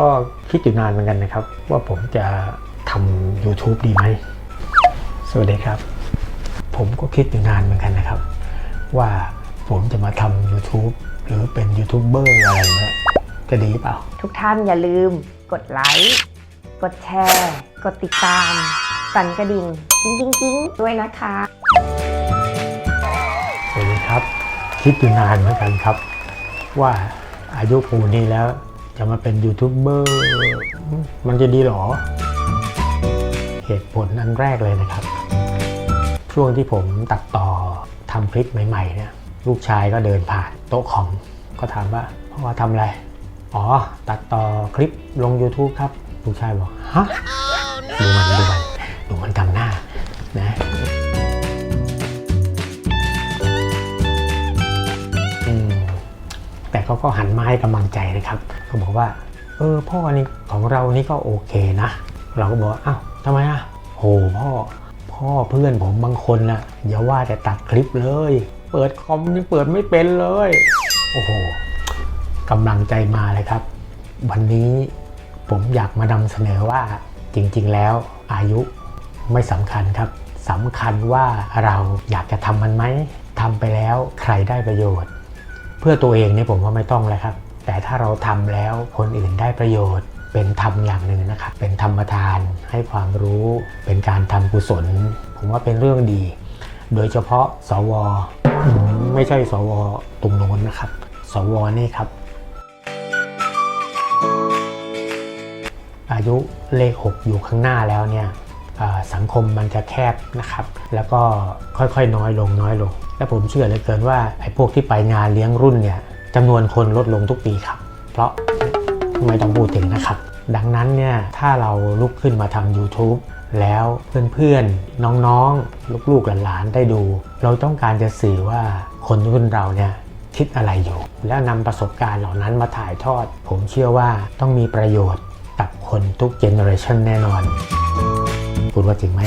ก็คิดอยู่นานเหมือนกันนะครับ ว่าผมจะทำ YouTube ดีไหม สวัสดีครับ ผมก็คิดอยู่นานเหมือนกันนะครับ ว่าผมจะมาทำ YouTube หรือเป็นยูทูบเบอร์อะไรเนี่ยจะดีเปล่า ทุกท่านอย่าลืมกดไลค์ กดแชร์ กดติดตาม สั่นกระดิ่งกิ้งกิ้งกิ้งด้วยนะคะ สวัสดีครับ คิดอยู่นานเหมือนกันครับ ว่าอายุปูนนี้แล้ว จะมาเป็นยูทูบเบอร์มันจะดีหรอ เหตุผลอันแรกเลยนะครับ ช่วงที่ผมตัดต่อทำคลิปใหม่ๆเนี่ยลูกชายก็เดินผ่านโต๊ะคอมก็ถามว่าพ่อทำอะไร อ๋อ ตัดต่อคลิปลง YouTube ครับ ลูกชายบอก ฮะ ดูมันดูมันดูมัน แต่เขาก็หันมาให้กำลังใจนะครับเขาบอกว่าเออพ่อนี่ของเรานี่ก็โอเคนะ เราก็บอกว่าอ้าวทำไมอะโหพ่อ พ่อเพื่อนผมบางคนน่ะอย่าว่าแต่ตัดคลิปเลย เปิดคอมนี่เปิดไม่เป็นเลย โอ้โหกำลังใจมาเลยครับ วันนี้ผมอยากมานำเสนอว่าจริง ๆ แล้วอายุไม่สำคัญครับสำคัญว่าเราอยากจะทำมันไหมทำไปแล้วใครได้ประโยชน์ เพื่อตัวเองเนี่ยผมว่าไม่ต้องเลยครับ แต่ถ้าเราทำแล้วคนอื่นได้ประโยชน์ เป็นธรรมอย่างหนึ่งนะครับ เป็นธรรมทานให้ความรู้ เป็นการทำกุศล ผมว่าเป็นเรื่องดี โดยเฉพาะสว ไม่ใช่สวตรงโน้นนะครับ สวนี่ครับ อายุเลข 6 อยู่ข้างหน้าแล้วเนี่ย สังคมมันจะแคบนะครับ แล้วก็ค่อยๆ น้อยลงน้อยลง และผมเชื่อเหลือเกินว่าไอ้พวกที่ไปงานเลี้ยงรุ่นเนี่ยจำนวนคนลดลงทุกปีครับ เพราะไม่ต้องพูดถึงนะครับ ดังนั้นเนี่ยถ้าเราลุกขึ้นมาทำ YouTube แล้วเพื่อนๆ น้องๆ ลูกๆ หลานๆ ได้ดู เราต้องการจะสื่อว่าคนรุ่นเราเนี่ยคิดอะไรอยู่ แล้วนำประสบการณ์เหล่านั้นมาถ่ายทอด ผมเชื่อว่าต้องมีประโยชน์กับคนทุกเจเนอเรชันแน่นอน พูดว่าจริงไหม